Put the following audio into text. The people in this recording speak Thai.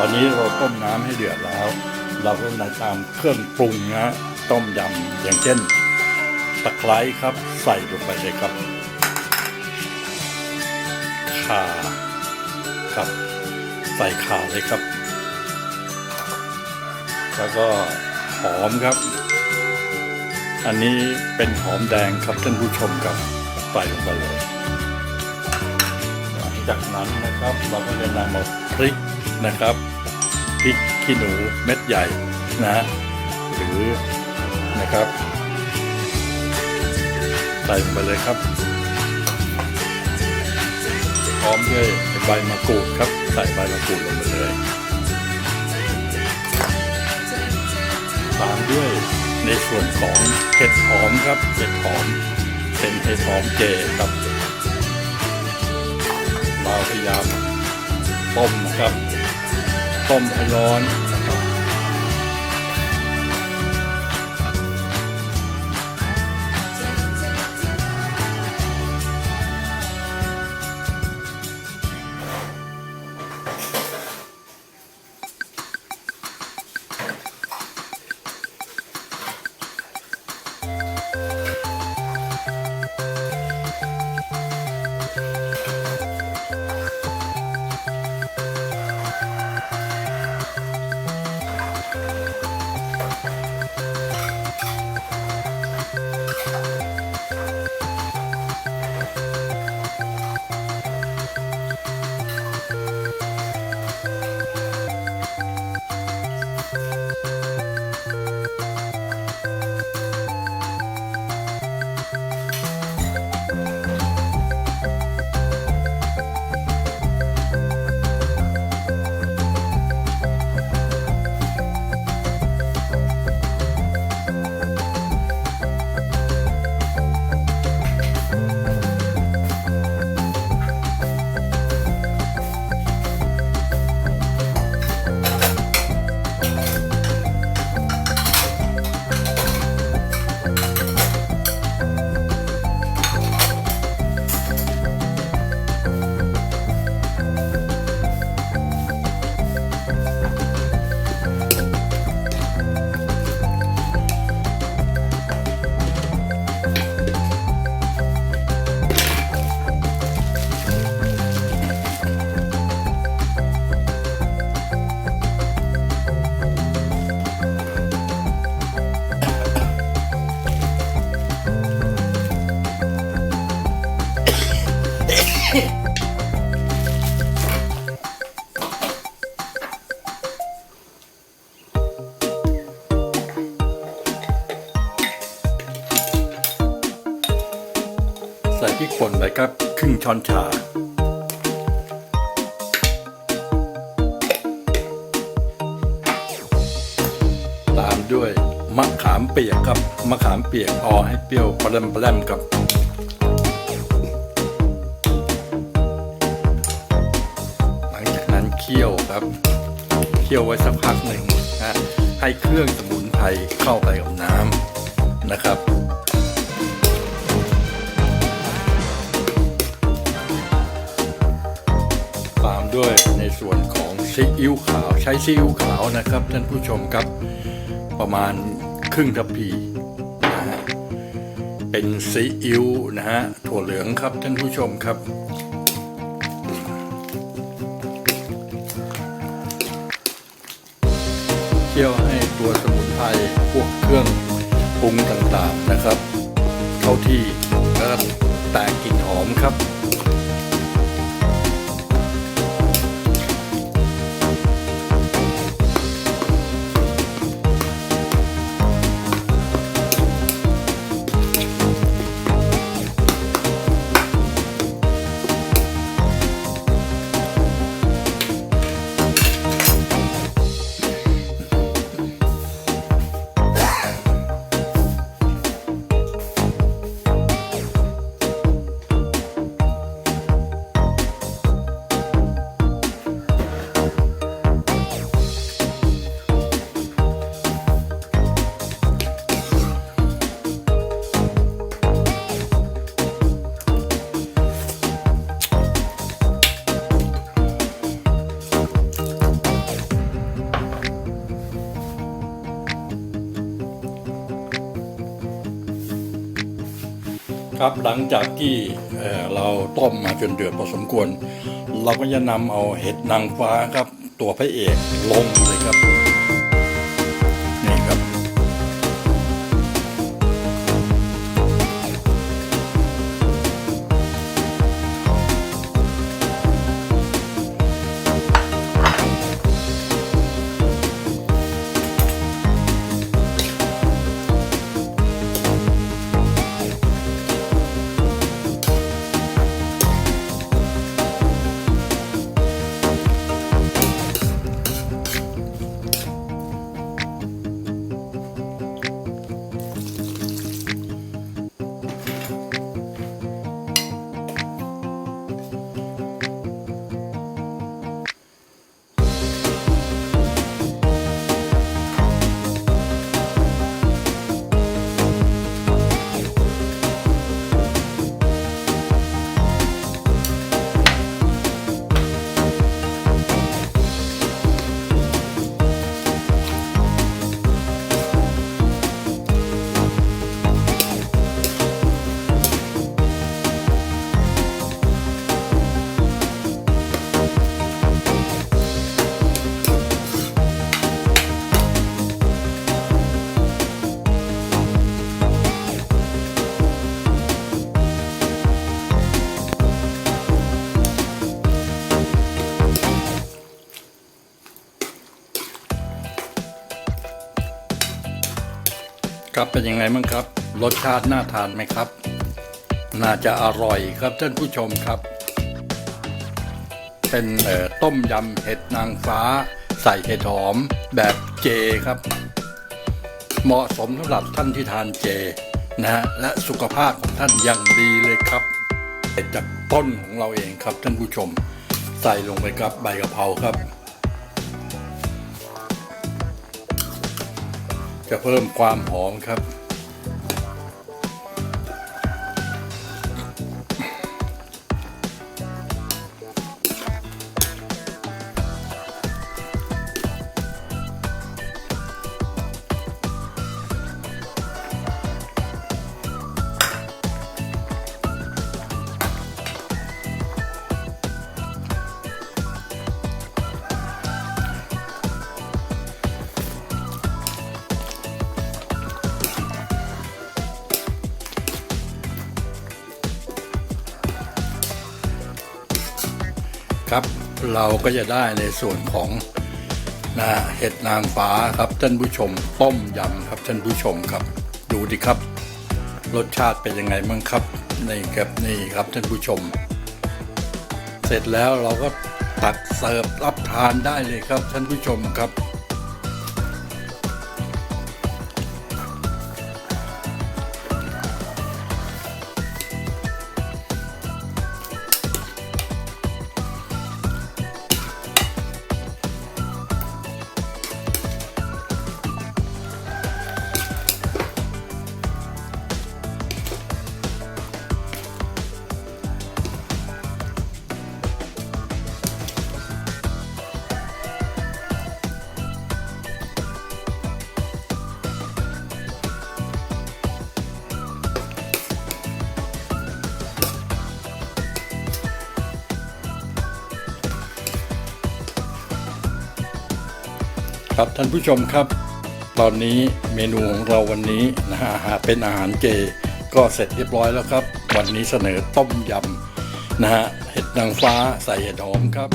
ตอนนี้เราต้มน้ำให้เดือดแล้ว เราก็นำตามเครื่องปรุงนะต้มยำอย่างเช่น ตะไคร้ครับ ใส่ลงไปเลยครับข่าครับ ใส่ข่าเลยครับ แล้วก็หอมครับ อันนี้เป็นหอมแดงครับท่านผู้ชมครับใส่ลงไปเลยจากนั้นนะครับเราก็จะนำมาพริกนะครับ ริกขี้หนูเม็ดใหญ่นะหรือนะครับใส่ลงไปเลยครับ พร้อมด้วยใบมะกรูดครับ ใส่ใบมะกรูดลงไปเลยตามด้วยในส่วนของเห็ดหอมครับเห็ดหอมเป็นเห็ดหอมเจครับเราพยายามต้มนะครับ ต้มให้ร้อน พริกป่นไปครับครึ่งช้อนชา ตามด้วยมะขามเปียกครับมะขามเปียกพอให้เปรี้ยวปร่มปร่มครับหลังจากนั้นเคี่ยวครับเคี่ยวไว้สักพักหนึ่งนะให้เครื่องสมุนไพรเข้าไปกับน้ำนะครับ ด้วยในส่วนของซีอิ๊วขาวใช้ซีอิ๊วขาวนะครับ ท่านผู้ชมครับประมาณครึ่งทัพพีนะฮะเป็นซีอิ๊วนะฮะถั่วเหลืองครับท่านผู้ชมครับเคี่ยวให้ตัวสมุนไพรพวกเครื่องปรุงต่างๆนะครับ เข้าที่แล้วก็แตกกลิ่นหอมครับ ครับหลังจากที่เราต้มมาจนเดือดพอสมควร เราก็จะนำเอาเห็ดนางฟ้าครับ ตัวพระเอกลงเลยครับ ครับเป็นยังไงบ้างครับ รสชาติน่าทานไหมครับ น่าจะอร่อยครับท่านผู้ชมครับ เป็นต้มยำเห็ดนางฟ้า ใส่เห็ดหอมแบบเจครับ เหมาะสมสำหรับท่านที่ทานเจนะฮะและสุขภาพของท่านอย่างดีเลยครับเห็ดจากต้นของเราเองครับท่านผู้ชม ใส่ลงไปครับใบกะเพราครับ จะเพิ่มความหอมครับ เราก็จะได้ในส่วนของนะเห็ดนางฟ้าครับท่านผู้ชม ต้มยำครับท่านผู้ชมครับ ดูดิครับ รสชาติเป็นยังไงบ้างครับนี่ครับนี่ครับท่านผู้ชม เสร็จแล้วเราก็ตักเสิร์ฟรับทานได้เลยครับท่านผู้ชมครับ ครับท่านผู้ชมครับ ตอนนี้เมนูของเราวันนี้นะฮะอาหารเป็นอาหารเจก็เสร็จเรียบร้อยแล้วครับ วันนี้เสนอต้มยำนะฮะเห็ดนางฟ้าใส่เห็ดหอมครับ